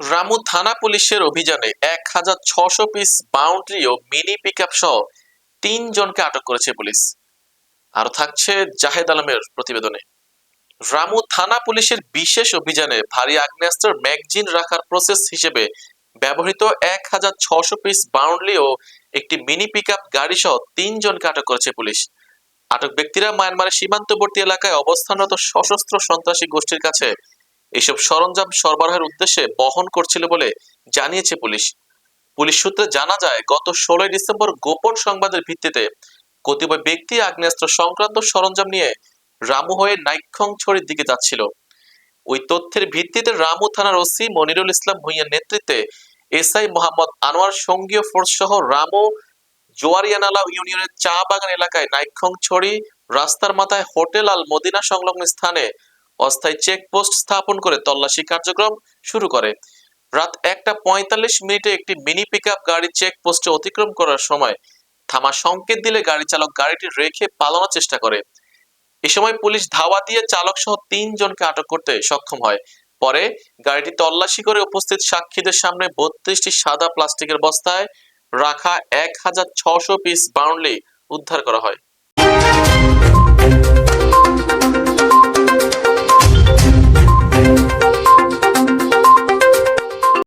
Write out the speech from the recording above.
রামু থানা পুলিশের অভিযানে এক হাজার ছশো পিস বাউন্ডারি ও মিনি পিক সহ তিনজনকে আটক করেছে পুলিশ। আরও থাকছে জাহেদ আলমের প্রতিবেদনে। রামু থানা পুলিশের বিশেষ অভিযানে ভারী আগ্নেয়াস্ত্রের ম্যাগজিন রাখার প্রসেস হিসেবে ব্যবহৃত এক হাজার ছশো পিস বাউন্ডারি ও একটি মিনি পিক গাড়ি সহ তিনজনকে আটক করেছে পুলিশ। আটক ব্যক্তিরা মায়ানমারের সীমান্তবর্তী এলাকায় অবস্থানরত সশস্ত্র সন্ত্রাসী গোষ্ঠীর কাছে এসব সরঞ্জাম সরবরাহের উদ্দেশ্যে বহন করছিল বলে জানিয়েছে পুলিশ। পুলিশ সূত্রে জানা যায়, গত ষোলোই ডিসেম্বর গোপন সংবাদের ভিত্তিতে কতিপয় ব্যক্তি আগ্নেয়াস্ত্র সংক্রান্ত সরঞ্জাম নিয়ে রামু হয়ে নাইক্ষং ছড়ির দিকে যাচ্ছিল। ওই তথ্যের ভিত্তিতে রামু থানার ওসি মনিরুল ইসলাম ভুঁইয়ার নেতৃত্বে এসআই মোহাম্মদ আনোয়ার সঙ্গীয় ফোর্স সহ রামু, জোয়ারিয়ানালা ইউনিয়নের চা বাগান এলাকায় নাইক্ষং ছড়ি রাস্তার মাথায় হোটেল আল মদিনা সংলগ্ন স্থানে অস্থায়ী চেকপোস্ট স্থাপন করে তল্লাশি কার্যক্রম শুরু করে। রাত একটা পঁয়তাল্লিশ মিনিটে একটি মিনি পিক গাড়ি চেকপোস্টে অতিক্রম করার সময় থামা সংকেত দিলে গাড়ি চালক গাড়িটি রেখে পালানোর চেষ্টা করে। এ সময় পুলিশ ধাওয়া দিয়ে চালক সহ তিনজনকে আটক করতে সক্ষম হয়। পরে গাড়িটি তল্লাশি করে উপস্থিত সাক্ষীদের সামনে বত্রিশটি সাদা প্লাস্টিকের বস্তায় রাখা এক হাজার ছশো পিস বাউন্ডলি উদ্ধার করা হয়।